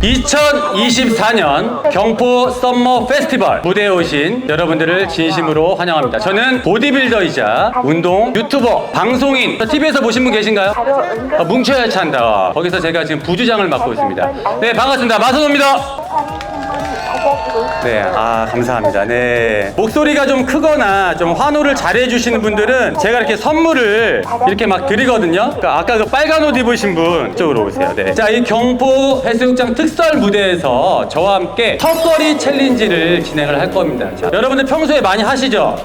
2024년 경포 썸머 페스티벌 무대에 오신 여러분들을 진심으로 환영합니다. 저는 보디빌더이자 운동 유튜버 방송인 TV에서 보신 분 계신가요? 아, 뭉쳐야 찬다. 거기서 제가 지금 부주장을 맡고 있습니다. 네 반갑습니다. 마선호입니다. 네, 아 감사합니다. 네 목소리가 좀 크거나 좀 환호를 잘해 주시는 분들은 제가 이렇게 선물을 이렇게 막 드리거든요. 그러니까 아까 그 빨간 옷 입으신 분 이쪽으로 오세요. 네, 자 이 경포 해수욕장 특설 무대에서 저와 함께 턱걸이 챌린지를 진행을 할 겁니다. 자, 여러분들 평소에 많이 하시죠?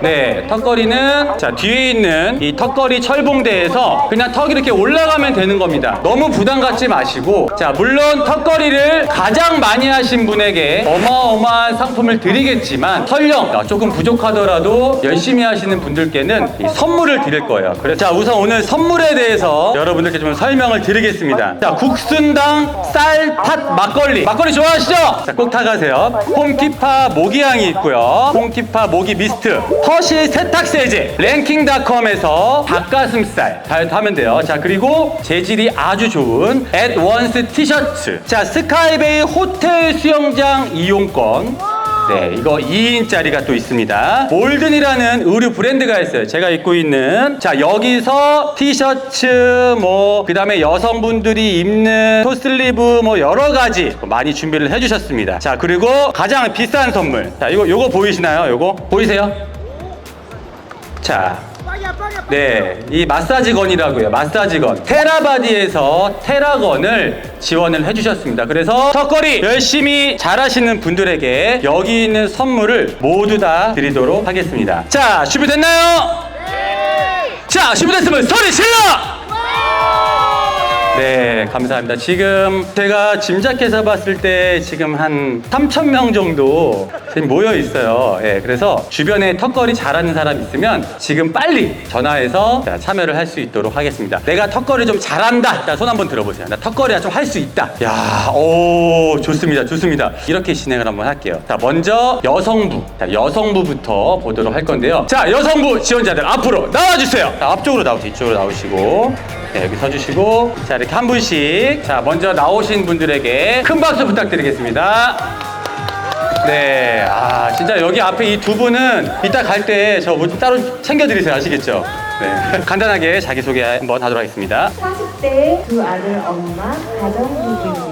네, 턱걸이는 자 뒤에 있는 이 턱걸이 철봉대에서 그냥 턱이 이렇게 올라가면 되는 겁니다. 너무 부담 갖지 마시고 자 물론 턱걸이를 가장 많이 하신 분 에게 어마어마한 상품을 드리겠지만 설령 조금 부족하더라도 열심히 하시는 분들께는 이 선물을 드릴 거예요. 그래서 자 우선 오늘 선물에 대해서 여러분들께 좀 설명을 드리겠습니다. 자 국순당 쌀팥 막걸리 막걸리 좋아하시죠? 자꼭 타가세요. 홈키파 모기향이 있고요. 홈키파 모기 미스트, 허쉬 세탁 세제, 랭킹닷컴에서 닭가슴살 다이어트 하면 돼요. 자 그리고 재질이 아주 좋은 앳원스 티셔츠. 자 스카이베이 호텔 수영장 이용권. 네, 이거 2인짜리가 또 있습니다. 몰든이라는 의류 브랜드가 있어요. 제가 입고 있는. 자, 여기서 티셔츠, 뭐, 그 다음에 여성분들이 입는 토슬리브, 뭐, 여러 가지 많이 준비를 해주셨습니다. 자, 그리고 가장 비싼 선물. 자, 이거, 요거 보이시나요? 요거? 보이세요? 자, 네, 이 마사지건이라고요. 마사지건. 테라바디에서 테라건을 지원을 해주셨습니다. 그래서 턱걸이 열심히 잘하시는 분들에게 여기 있는 선물을 모두 다 드리도록 하겠습니다. 자, 준비됐나요? 자, 준비됐으면 소리 질러! 네, 감사합니다. 지금 제가 짐작해서 봤을 때 지금 한 3천 명 정도 지금 모여 있어요. 예, 그래서 주변에 턱걸이 잘하는 사람 있으면 지금 빨리 전화해서 자, 참여를 할 수 있도록 하겠습니다. 내가 턱걸이 좀 잘한다. 자, 손 한번 들어보세요. 나 턱걸이야 좀 할 수 있다. 야, 오, 좋습니다. 좋습니다. 이렇게 진행을 한번 할게요. 자, 먼저 여성부. 자, 여성부부터 보도록 할 건데요. 자, 여성부 지원자들 앞으로 나와주세요. 자, 앞쪽으로 나오시고, 이쪽으로 나오시고. 네, 여기 서주시고. 자 이렇게 한 분씩. 자 먼저 나오신 분들에게 큰 박수 부탁드리겠습니다. 네, 아 진짜 여기 앞에 이 두 분은 이따 갈 때저뭐좀 따로 챙겨드리세요. 아시겠죠? 네, 간단하게 자기소개 한번 하도록 하겠습니다. 40대 두 아들 엄마 가정부부입니다.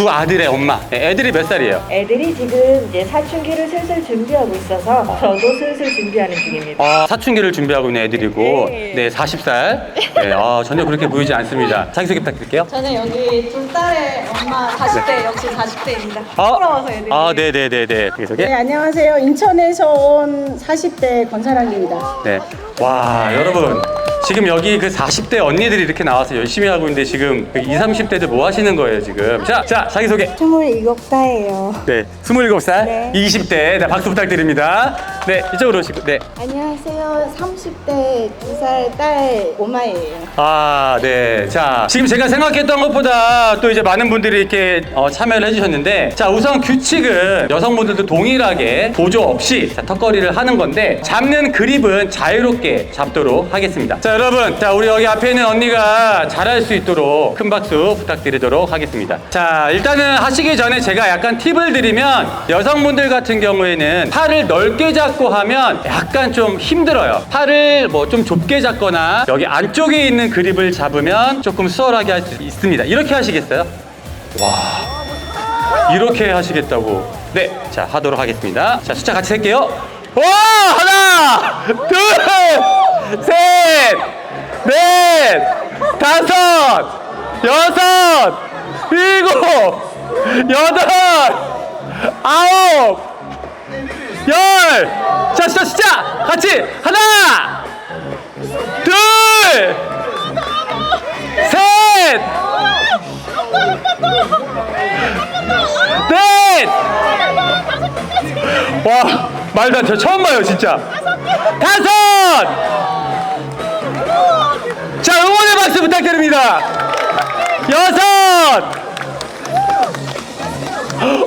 두 아들의 엄마 네, 애들이 몇 살이에요? 애들이 지금 이제 사춘기를 슬슬 준비하고 있어서 저도 슬슬 준비하는 중입니다. 아, 사춘기를 준비하고 있는 애들이고 네. 네, 40살 네, 아, 전혀 그렇게 보이지 않습니다 자기소개 부탁드릴게요 저는 여기 둘 딸의 엄마 40대 역시 40대입니다. 아, 부러워서 애들이. 아, 네네네네 자기소개 네, 안녕하세요. 인천에서 온 40대 권사랑입니다. 네. 와, 여러분. 지금 여기 그 40대 언니들이 이렇게 나와서 열심히 하고 있는데 지금 20, 30대들 뭐 하시는 거예요, 지금? 자, 자, 자기소개. 27살이에요. 네. 27살, 네. 20대. 네, 박수 부탁드립니다. 네, 이쪽으로 오시고. 네. 안녕하세요. 30대 2살 딸 오마예요. 아, 네. 자, 지금 제가 생각했던 것보다 또 이제 많은 분들이 이렇게 어, 참여를 해주셨는데, 자, 우선 규칙은 여성분들도 동일하게 보조 없이 자, 턱걸이를 하는 건데, 잡는 그립은 자유롭게 잡도록 하겠습니다. 자, 여러분. 자, 우리 여기 앞에 있는 언니가 잘할 수 있도록 큰 박수 부탁드리도록 하겠습니다. 자, 일단은 하시기 전에 제가 약간 팁을 드리면, 여성분들 같은 경우에는 팔을 넓게 잡고 하면 약간 좀 힘들어요. 팔을 뭐 좀 좁게 잡거나 여기 안쪽에 있는 그립을 잡으면 조금 수월하게 할 수 있습니다. 이렇게 하시겠어요? 와. 이렇게 하시겠다고. 네. 자, 하도록 하겠습니다. 자, 숫자 같이 셀게요. 와! 하나! 둘! 셋! 넷! 다섯! 여섯! 일곱! 여덟! 아홉! 열! 자, 숫자, 숫자! 같이! 하나! 둘! 셋! 넷! 와, 말도 안 돼. 처음 봐요, 진짜. 다섯! 자, 응원의 박수 부탁드립니다. 여섯!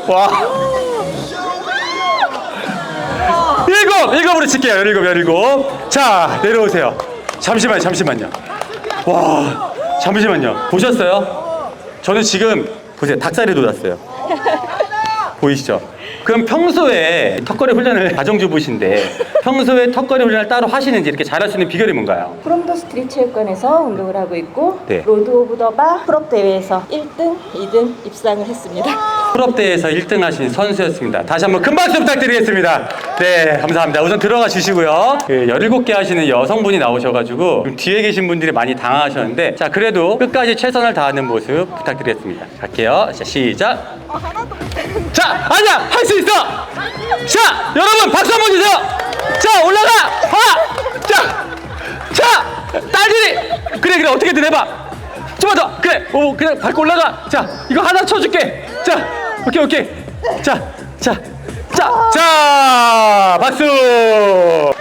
와. 일곱! 일곱으로 칠게요. 일곱, 열일곱. 자, 내려오세요. 잠시만요, 잠시만요. 와, 잠시만요. 보셨어요? 저는 지금 그 보세요. 닭살이 돋았어요. 보이시죠? 그럼 평소에 턱걸이 훈련을 가정주부신데 평소에 턱걸이 훈련을 따로 하시는지 이렇게 잘할 수 있는 비결이 뭔가요? 프롬도 스트릿 체육관에서 운동을 하고 있고 네. 로드 오브 더바 풀업 대회에서 1등, 2등 입상을 했습니다. 풀업 대회에서 1등 하신 선수였습니다. 다시 한번 큰 박수 부탁드리겠습니다. 네, 감사합니다. 우선 들어가 주시고요. 그 17개 하시는 여성분이 나오셔가지고 좀 뒤에 계신 분들이 많이 당황하셨는데 자, 그래도 끝까지 최선을 다하는 모습 부탁드리겠습니다. 갈게요. 자, 시작. 자, 아니야! 할수 있어! 자, 여러분 박수 한 번 주세요! 자, 올라가! 하나! 자! 자! 딸들이! 그래, 그래, 어떻게든 해봐! 좀만 더! 그래! 오, 그래, 밟고 올라가! 자, 이거 하나 쳐줄게! 자! 오케이, 오케이! 자! 자! 자! 자! 박수!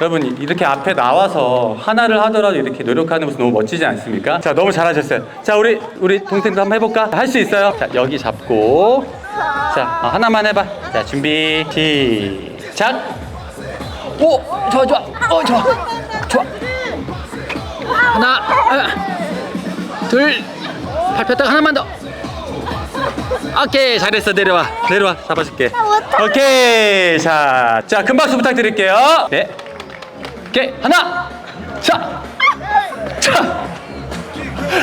여러분, 이렇게 앞에 나와서 하나를 하더라도 이렇게 노력하는 모습 너무 멋지지 않습니까? 자, 너무 잘하셨어요. 자, 우리, 우리 동생도 한번 해볼까? 할 수 있어요. 자, 여기 잡고. 자, 어, 하나만 해봐. 자, 준비, 시작. 오, 좋아, 좋아. 어, 좋아. 좋아. 하나, 하나, 둘, 팔 폈다가 하나만 더. 오케이, 잘했어. 내려와, 내려와. 잡아줄게. 오케이, 자, 자, 큰 박수 부탁드릴게요. 네. 오케이, 하나, 자, 자.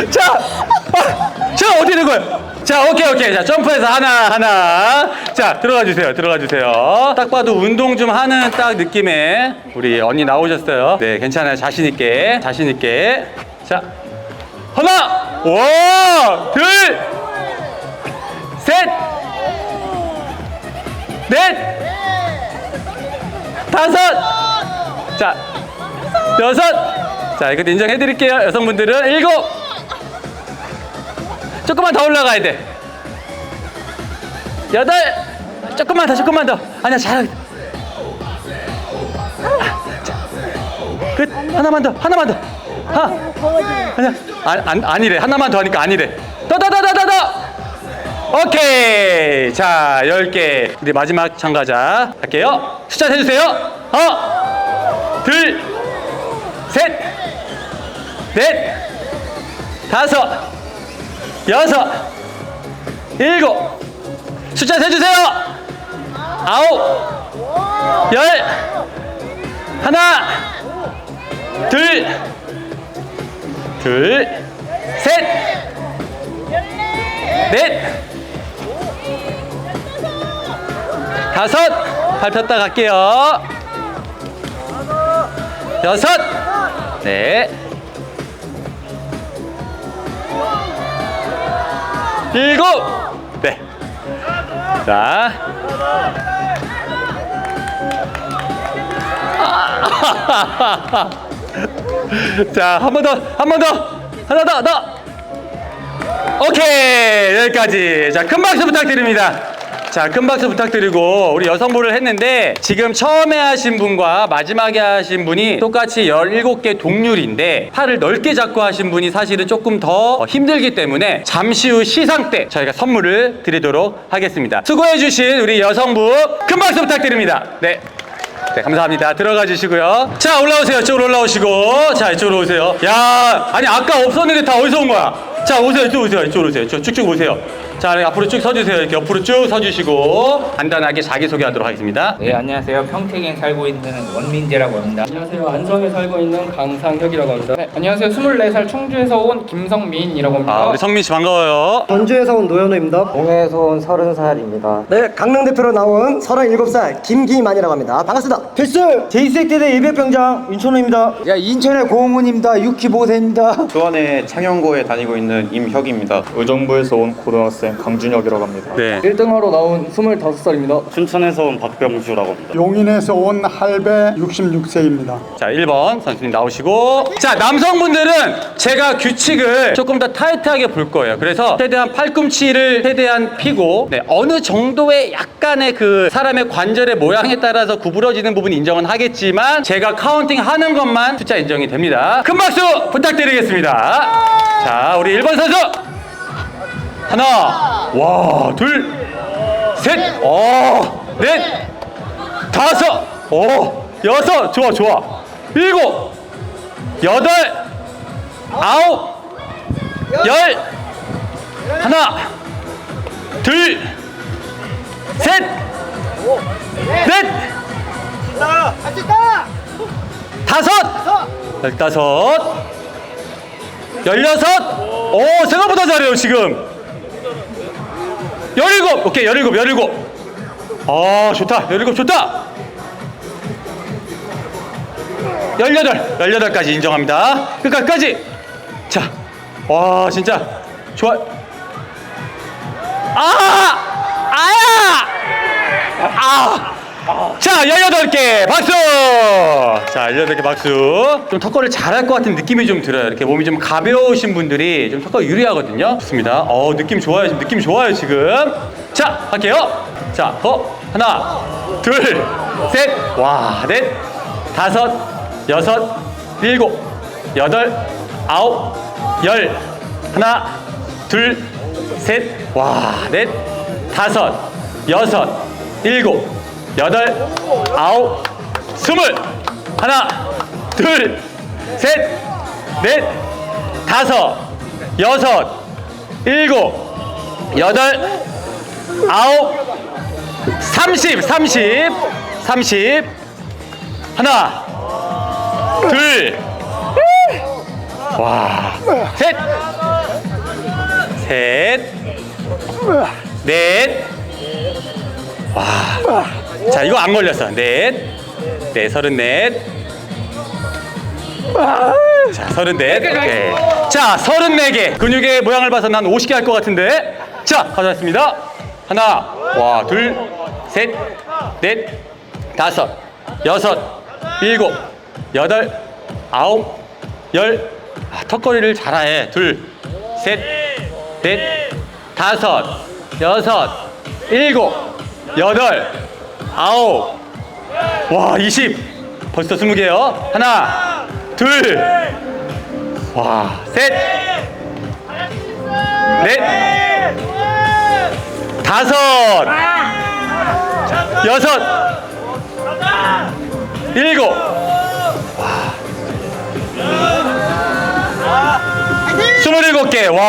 자, 아, 자 어디 있는 거예요? 자, 오케이 오케이. 자, 점프해서 하나 하나. 자, 들어가 주세요. 들어가 주세요. 딱 봐도 운동 좀 하는 딱 느낌의 우리 언니 나오셨어요. 네, 괜찮아요. 자신 있게, 자신 있게. 자, 하나, 와, 둘, 셋, 넷, 다섯. 자, 여섯. 자, 이것도 인정해드릴게요. 여성분들은 일곱. 조금만 더 올라가야 돼. 여덟. 조금만 더, 조금만 더. 아니야, 잘. 자, 끝. 하나만 더, 하나만 더. 하. 아니야, 안, 안, 아니래. 하나만 더 하니까 아니래. 더, 더, 더, 더, 더, 더. 오케이. 자, 열 개. 우리 마지막 참가자 할게요. 숫자 세주세요. 하나, 둘, 셋, 넷, 다섯, 여섯, 일곱, 숫자 세주세요. 아홉, 열, 하나, 둘, 둘, 셋, 넷, 다섯, 밟혔다 갈게요. 여섯, 네. 일곱, 네. 자. 자, 한 번 더, 한 번 더, 하나 더, 더. 오케이, 여기까지. 자, 큰 박수 부탁드립니다. 자, 큰 박수 부탁드리고 우리 여성부를 했는데 지금 처음에 하신 분과 마지막에 하신 분이 똑같이 17개 동률인데 팔을 넓게 잡고 하신 분이 사실은 조금 더 힘들기 때문에 잠시 후 시상 때 저희가 선물을 드리도록 하겠습니다. 수고해 주신 우리 여성부 큰 박수 부탁드립니다. 네. 네, 감사합니다. 들어가 주시고요. 자, 올라오세요. 이쪽으로 올라오시고. 자, 이쪽으로 오세요. 야, 아니, 아까 없었는데 다 어디서 온 거야? 자, 오세요. 이쪽 오세요. 이쪽으로 오세요. 저 쭉쭉 오세요. 자, 앞으로 쭉 서주세요. 이렇게 옆으로 쭉 서주시고. 간단하게 자기소개하도록 하겠습니다. 네, 안녕하세요. 평택에 살고 있는 원민재라고 합니다. 안녕하세요. 안성에 살고 있는 강상혁이라고 합니다. 네, 안녕하세요. 24살 청주에서 온 김성민이라고 합니다. 아, 우리 성민 씨 반가워요. 전주에서 온 노현우입니다. 동해에서 온 30살입니다. 네, 강릉 대표로 나온 37살 김기만이라고 합니다. 반갑습니다. 필수! 제2세대대 예배병장 윤천우입니다. 야, 인천의 고흥훈입니다. 65세입니다. 수원의 창녕고에 다니고 있는 임혁입니다. 의정부에서 온 고등학생 강준혁이라고 합니다. 네. 1등하러 나온 25살입니다. 춘천에서 온 박병주라고 합니다. 용인에서 온 할배 66세입니다. 자, 1번 선수님 나오시고. 자, 남성분들은 제가 규칙을 조금 더 타이트하게 볼 거예요. 그래서 최대한 팔꿈치를 최대한 피고, 네, 어느 정도의 약간의 그 사람의 관절의 모양에 따라서 구부러지는 부분 인정은 하겠지만, 제가 카운팅 하는 것만 숫자 인정이 됩니다. 큰 박수 부탁드리겠습니다. 자, 우리 1번 선수. 하나, 와, 둘, 셋, 어, 넷, 다섯, 오, 여섯, 좋아, 좋아. 일곱, 여덟, 아홉, 열, 하나, 둘, 셋, 넷, 다섯, 열다섯, 열여섯. 오 생각보다 잘해요 지금. 열일곱. 오케이 열일곱 열일곱. 아 좋다 열일곱 좋다. 열여덟 열여덟까지 인정합니다. 끝까지. 자, 와 진짜 좋아. 아, 아야, 아. 자, 18개 박수! 자, 18개 박수. 좀 턱걸이를 잘할 것 같은 느낌이 좀 들어요. 이렇게 몸이 좀 가벼우신 분들이 좀 턱걸이 유리하거든요. 좋습니다. 어, 느낌 좋아요. 지금 느낌 좋아요, 지금. 자, 할게요. 자, 어, 하나, 둘, 셋, 와, 넷, 다섯, 여섯, 일곱, 여덟, 아홉, 열. 하나, 둘, 셋, 와, 넷, 다섯, 여섯, 일곱, 여덟, 아홉, 스물. 하나, 둘, 셋, 넷, 다섯, 여섯, 일곱, 여덟, 아홉, 삼십, 삼십, 삼십. 하나, 둘, 와, 셋, 셋, 넷, 와. 자, 이거 안 걸렸어. 넷, 네, 서른넷. 자, 서른넷. 오케이. 자, 서른네 개. 근육의 모양을 봐서 난 50개 할 것 같은데. 자, 가져왔습니다. 하나, 와, 둘, 셋, 넷, 다섯, 여섯, 일곱, 여덟, 아홉, 열. 아, 턱걸이를 잘해. 둘, 셋, 넷, 다섯, 여섯, 일곱, 여덟, 아홉, 와, 이십. 벌써 스무 개요. 하나, 둘, 와, 셋, 넷, 다섯, 여섯, 일곱, 스물일곱 개. 와,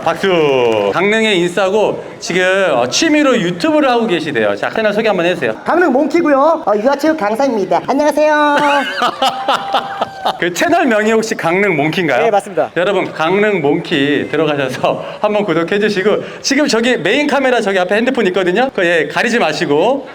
박수. 강릉의 인싸고 지금 어, 취미로 유튜브를 하고 계시대요. 자, 채널 소개 한번 해주세요. 강릉 몽키고요. 어, 유아체육 강사입니다. 안녕하세요. 그 채널 명이 혹시 강릉 몽키인가요? 네, 맞습니다. 여러분 강릉 몽키 들어가셔서 한번 구독해 주시고 지금 저기 메인 카메라 저기 앞에 핸드폰 있거든요. 그 예, 가리지 마시고.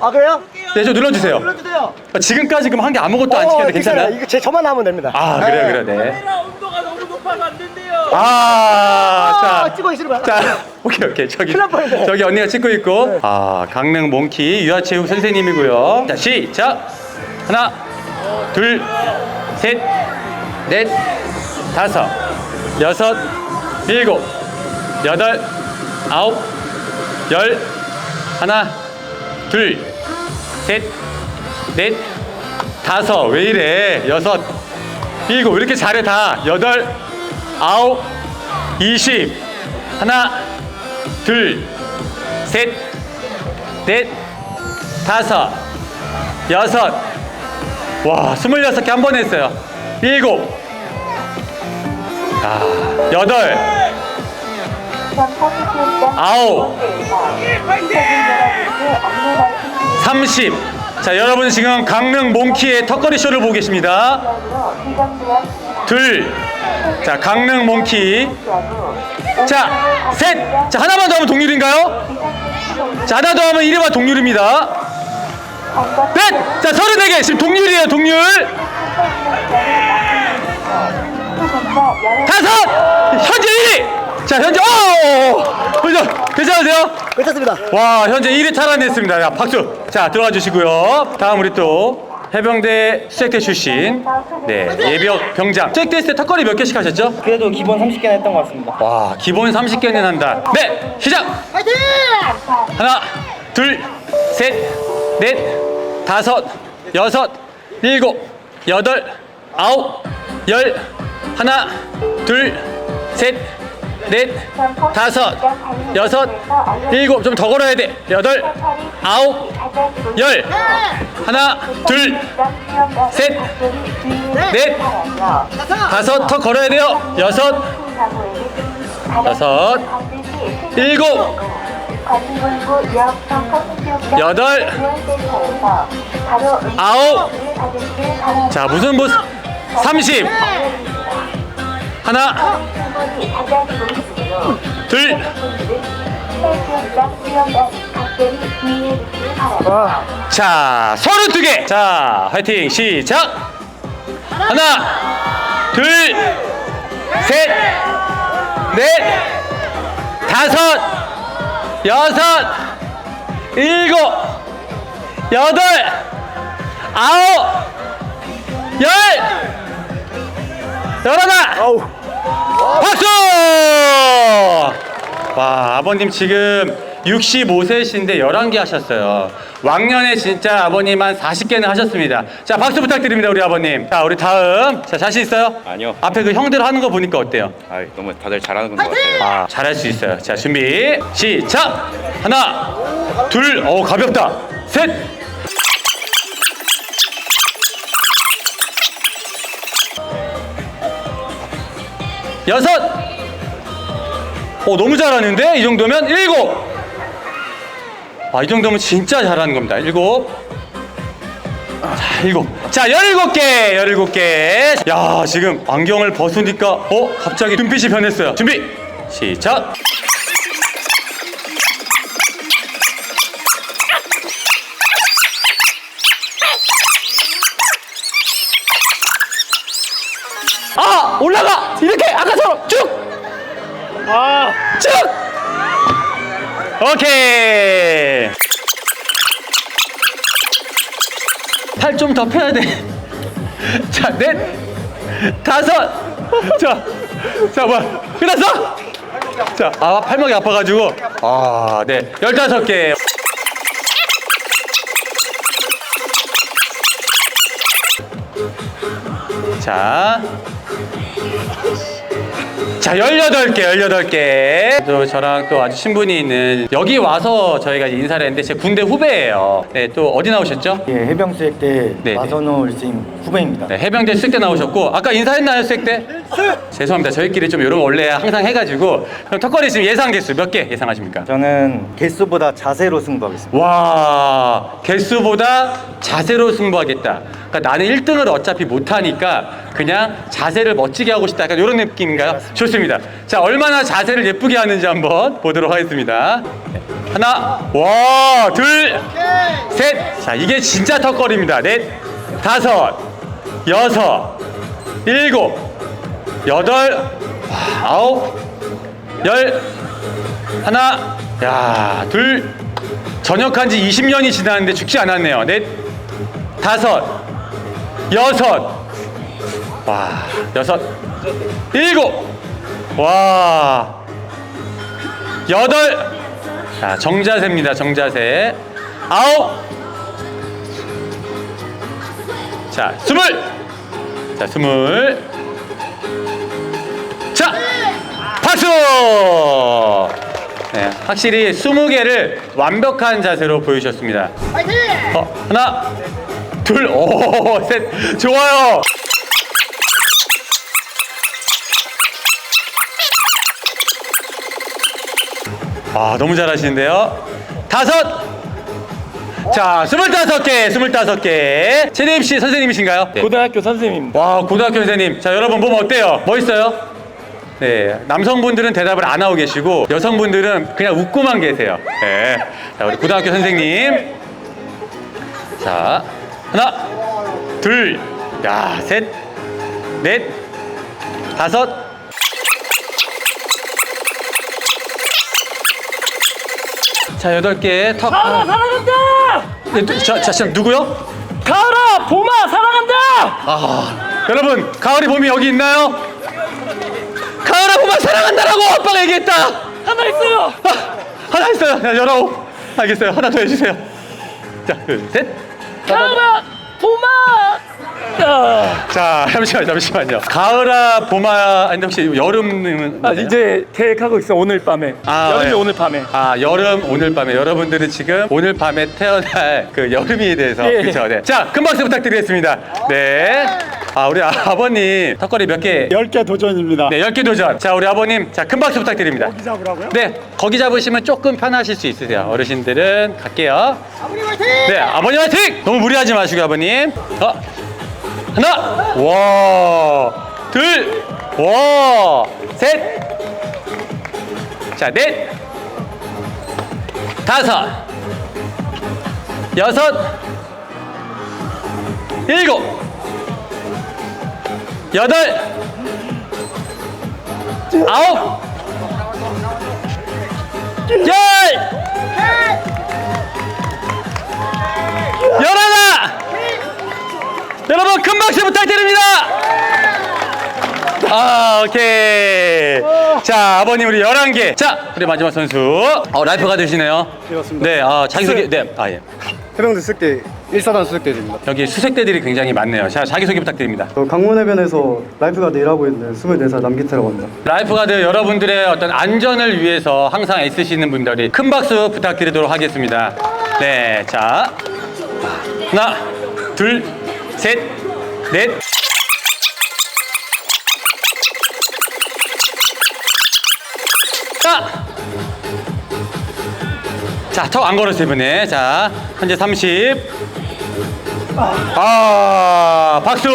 아 그래요? 네, 저 눌러 주세요. 눌러주세요. 어, 지금까지 지금 한게 아무것도 안 찍혔는데 괜찮아요? 이거 제 저만 하면 됩니다. 아 네. 그래요, 그래요, 네. 온도가 너무 높아서 안 된대요. 아, 아, 자, 찍고 있으면 자, 오케이, 오케이. 저기, 큰일 날 뻔했네. 저기 언니가 찍고 있고. 아, 강릉 몽키 유아체육 선생님이고요. 자, 시작. 하나, 둘, 셋, 넷, 다섯, 여섯, 일곱, 여덟, 아홉, 열, 하나, 둘, 셋, 넷, 다섯. 왜 이래? 여섯, 일곱. 이렇게 잘해 다. 여덟, 아홉, 이십. 하나, 둘, 셋, 넷, 다섯, 여섯. 와, 스물여섯 개 한 번 했어요. 일곱. 아, 여덟. 아홉. 삼십. 자, 여러분 지금 강릉 몽키의 턱걸이 쇼를 보고 계십니다. 둘. 자, 강릉 몽키. 자, 셋. 자, 하나만 더 하면 동률인가요? 자, 하나 더 하면 이래봐 동률입니다. 넷. 자, 서른네 개. 지금 동률이에요, 동률. 다섯. 현재 1위. 자, 현재 오! 그죠? 괜찮으세요? 괜찮습니다. 와 현재 1위 탈환했습니다. 자, 박수. 자 들어가 주시고요. 다음 우리 또 해병대 수색대 출신 네 예비역 병장. 수색대 했을 때 턱걸이 몇 개씩 하셨죠? 그래도 기본 30개는 했던 것 같습니다. 와 기본 30개는 한다. 네 시작. 파이팅! 하나 둘셋넷 다섯 여섯 일곱 여덟 아홉 열 하나 둘셋 넷, 다섯, 여섯, 일곱, 좀 더 걸어야 돼. 여덟, 아홉, 열. 하나, 둘, 셋, 넷, 다섯, 더 걸어야 돼요. 여섯, 여섯, 일곱, 여덟, 아홉. 자, 무슨 부 30. 하나, 둘, 자, 서른 두 개. 자, 화이팅. 시작. 하나, 둘, 셋, 넷, 다섯, 여섯, 일곱, 여덟, 아홉, 열, 열하나. 박수! 와, 아버님 지금 65세신데 11개 하셨어요. 왕년에 진짜 아버님 한 40개는 하셨습니다. 자, 박수 부탁드립니다, 우리 아버님. 자, 우리 다음. 자, 자신 있어요? 아니요. 앞에 그 형들 하는 거 보니까 어때요? 아, 너무 다들 잘하는 것 같아요. 아, 잘할 수 있어요. 자, 준비. 시작! 하나, 둘, 어 가볍다. 셋! 여섯! 어, 너무 잘하는데? 이 정도면 일곱! 아, 이 정도면 진짜 잘하는 겁니다. 일곱. 자, 일곱. 자, 열일곱 개! 열일곱 개. 야, 지금 안경을 벗으니까, 어? 갑자기 눈빛이 변했어요. 준비! 시작! 이렇게! 아까처럼 쭉! 아! 쭉! 오케이! 팔 좀 더 펴야 돼. 자, 넷, 다섯, 자, 자, 뭐, 끝났어? 자, 아, 팔목이 아파가지고, 아, 네, 열다섯 개. 자. 자, 18개, 18개. 또 저랑 또 아주 친분이 있는 여기 와서 저희가 이제 인사를 했는데 제 군대 후배예요. 네, 또 어디 나오셨죠? 예, 해병수액 때 네, 마선호 일생 후배입니다. 네, 해병대 수색 때 나오셨고 아까 인사했나요 수색 때? 죄송합니다. 저희끼리 좀 이런 거 원래 항상 해 가지고 그럼 턱걸이 지금 예상 개수 몇 개 예상하십니까? 저는 개수보다 자세로 승부하겠습니다. 와 개수보다 자세로 승부하겠다. 그러니까 나는 1등을 어차피 못하니까 그냥 자세를 멋지게 하고 싶다. 약간 이런 느낌인가요? 좋습니다. 자 얼마나 자세를 예쁘게 하는지 한번 보도록 하겠습니다. 네, 하나, 와, 둘, 셋. 자 이게 진짜 턱걸이입니다. 넷, 다섯, 여섯, 일곱, 여덟, 와, 아홉, 열, 하나, 야, 둘, 전역한 지 20년이 지났는데 죽지 않았네요. 넷, 다섯, 여섯, 와, 여섯, 일곱, 와, 여덟, 자, 정자세입니다. 정자세. 아홉, 자, 스물, 자, 스물, 자, 박수! 네, 확실히 20개를 완벽한 자세로 보여주셨습니다. 어, 하나, 둘, 오, 셋. 좋아요. 아, 너무 잘하시는데요. 다섯. 자, 스물다섯 개, 스물다섯 개. 최대임 씨 선생님이신가요? 네. 고등학교 선생님입니다. 와 고등학교 선생님 자 여러분 몸 어때요 멋있어요 네 남성분들은 대답을 안 하고 계시고 여성분들은 그냥 웃고만 계세요 네 자 우리 고등학교 선생님 자 하나 둘 야 셋 넷 다섯 자 여덟 개 턱 가을아 사랑한다! 네, 자, 자, 잠깐 누구요? 가을아 봄아 사랑한다! 아, 여러분 가을이 봄이 여기 있나요? 가을아 봄아 사랑한다라고 아빠가 얘기했다. 하나 있어요! 아, 하나 있어요. 자, 열아홉. 알겠어요. 하나 더 해주세요. 자, 둘, 셋. 봄아! 야. 자, 잠시만, 잠시만요. 가을아 봄아. 아니 혹시 여름은 아 이제 계획하고 있어 오늘 밤에 아, 여름이 네. 오늘 밤에 아 여름 오늘 밤에 여러분들은 지금 오늘 밤에 태어날 그 여름이에 대해서 예. 그렇죠. 네. 자, 큰 박수 부탁드리겠습니다. 네. 아, 우리 아, 아버님 턱걸이 몇 개? 10개 도전입니다. 네, 10개 도전. 자, 우리 아버님, 자, 큰 박수 부탁드립니다. 거기 잡으라고요? 네, 거기 잡으시면 조금 편하실 수 있으세요. 어르신들은 갈게요. 아버님 화이팅! 네, 아버님 화이팅! 너무 무리하지 마시고 아버님. 어, 하나, 와, 둘, 와, 셋, 자, 넷, 다섯, 여섯, 일곱, 여덟, 아홉. 열! 큰 박수 부탁드립니다! 아 오케이 자 아버님 우리 11개 자 우리 마지막 선수 어 라이프가 되시네요. 네 아, 자기소개 네 아 예 해병대 수색대 1사단 수색대입니다. 여기 수색대들이 굉장히 많네요 자 자기소개 부탁드립니다 저 강문해변에서 라이프가드 일하고 있는 24살 남기태라고 합니다. 라이프가드 여러분들의 어떤 안전을 위해서 항상 애쓰시는 분들이 큰 박수 부탁드리도록 하겠습니다. 네, 자 하나, 둘, 셋, 넷. 자, 자, 턱 안 걸었어요 이번에. 자, 현재 30. 아, 박수!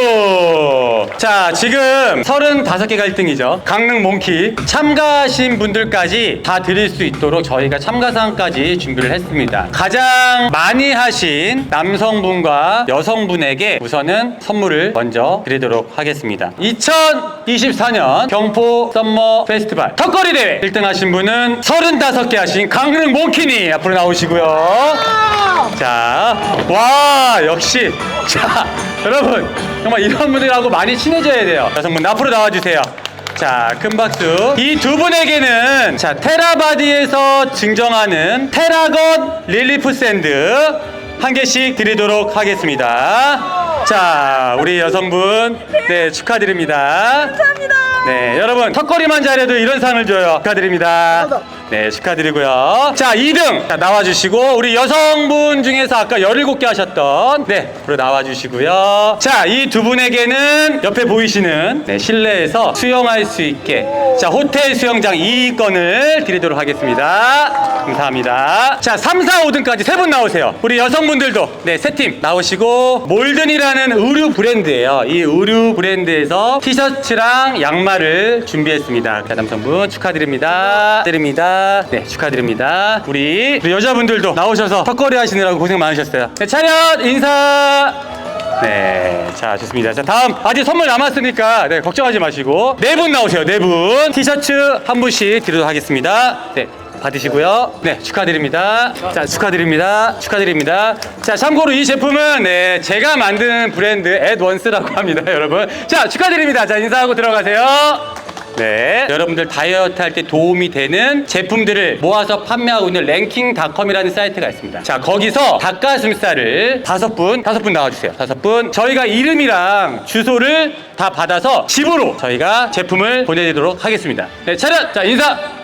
자, 지금 35개가 1등이죠. 강릉 몽키. 참가하신 분들까지 다 드릴 수 있도록 저희가 참가상까지 준비를 했습니다. 가장 많이 하신 남성분과 여성분에게 우선은 선물을 먼저 드리도록 하겠습니다. 2024년 경포 썸머 페스티벌 턱걸이 대회 1등 하신 분은 35개 하신 강릉 몽키니 앞으로 나오시고요. 자, 와, 역시. 자, 여러분, 정말 이런 분들하고 많이 친해져야 돼요. 여성분 앞으로 나와주세요. 자, 큰 박수. 이 두 분에게는 자, 테라바디에서 증정하는 테라건 릴리프 샌드 한 개씩 드리도록 하겠습니다. 자, 우리 여성분, 네, 축하드립니다. 감사합니다. 네, 여러분, 턱걸이만 잘해도 이런 상을 줘요. 축하드립니다. 네, 축하드리고요. 자, 2등. 자, 나와주시고, 우리 여성분 중에서 아까 17개 하셨던, 네, 앞으로 나와주시고요. 자, 이 두 분에게는 옆에 보이시는, 네, 실내에서 수영할 수 있게, 자, 호텔 수영장 이익권을 드리도록 하겠습니다. 감사합니다. 자, 3, 4, 5등까지 세 분 나오세요. 우리 여성분들도, 네, 세 팀 나오시고, 몰든이라는 의류 브랜드예요. 이 의류 브랜드에서 티셔츠랑 양말을 준비했습니다. 자, 남성분 축하드립니다. 드립니다. 네, 축하드립니다. 우리, 우리 여자분들도 나오셔서 턱걸이 하시느라고 고생 많으셨어요. 네, 차렷 인사. 네, 자 좋습니다. 자 다음 아직 선물 남았으니까 네, 걱정하지 마시고 네 분 나오세요. 네 분 티셔츠 한 분씩 드리도록 하겠습니다. 네. 받으시고요. 네, 축하드립니다. 자, 축하드립니다. 축하드립니다. 자, 참고로 이 제품은 네, 제가 만든 브랜드 앳원스라고 합니다, 여러분. 자, 축하드립니다. 자, 인사하고 들어가세요. 네. 여러분들 다이어트 할 때 도움이 되는 제품들을 모아서 판매하고 있는 랭킹닷컴이라는 사이트가 있습니다. 자, 거기서 닭가슴살을 다섯 분, 다섯 분 나와주세요. 다섯 분. 저희가 이름이랑 주소를 다 받아서 집으로 저희가 제품을 보내드리도록 하겠습니다. 네, 차렷! 자, 인사!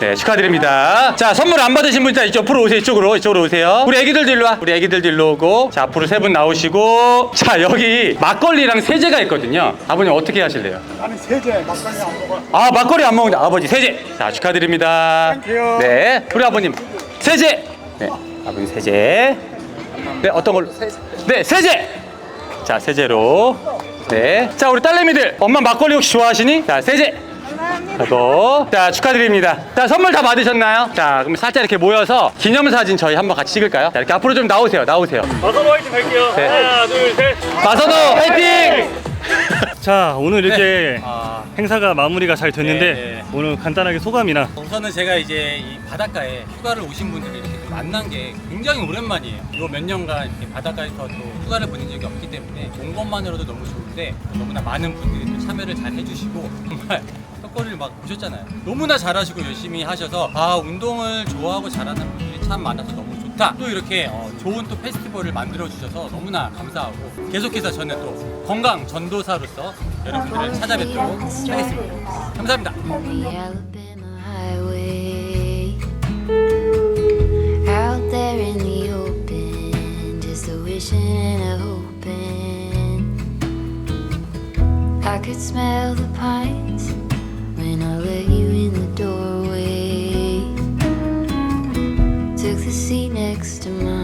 네, 축하드립니다. 자, 선물 안 받으신 분, 자, 이쪽으로 오세요. 이쪽으로, 이쪽으로 오세요. 우리 애기들도 일로 와. 우리 애기들도 일로 오고. 자, 앞으로 세 분 나오시고. 자, 여기 막걸리랑 세제가 있거든요. 아버님 어떻게 하실래요? 나는 세제 막걸리 안 먹어. 아, 막걸리 안 먹는다. 아버지, 세제. 자, 축하드립니다. 땡큐. 네, 우리 아버님, 세제. 네, 아버님 세제. 네, 어떤 걸로? 네, 세제. 자, 세제로. 네. 자, 우리 딸내미들. 엄마 막걸리 혹시 좋아하시니? 자, 세제. 하고 자 축하드립니다 자 선물 다 받으셨나요? 자 그럼 살짝 이렇게 모여서 기념사진 저희 한번 같이 찍을까요? 자 이렇게 앞으로 좀 나오세요 나오세요 마서도 화이팅 갈게요. 네. 하나, 둘, 셋. 마서도 화이팅! 자, 오늘 이렇게 아, 행사가 마무리가 잘 됐는데 네, 네. 오늘 간단하게 소감이나 우선은 제가 이제 이 바닷가에 휴가를 오신 분들을 이렇게 또 만난 게 굉장히 오랜만이에요. 요 몇 년간 이렇게 바닷가에서 또 휴가를 보낸 적이 없기 때문에 온 것만으로도 너무 좋은데 너무나 많은 분들이 또 참여를 잘 해주시고 정말 턱걸이를 막 보셨잖아요. 너무나 잘하시고 열심히 하셔서 아 운동을 좋아하고 잘하는 분들이 참 많아서 너무 좋다. 또 이렇게 어, 좋은 또 페스티벌을 만들어 주셔서 너무나 감사하고 계속해서 저는 또 건강 전도사로서 여러분들을 찾아뵙도록 하겠습니다. 감사합니다. I could smell the pines when I let you in the doorway. Took the seat next to mine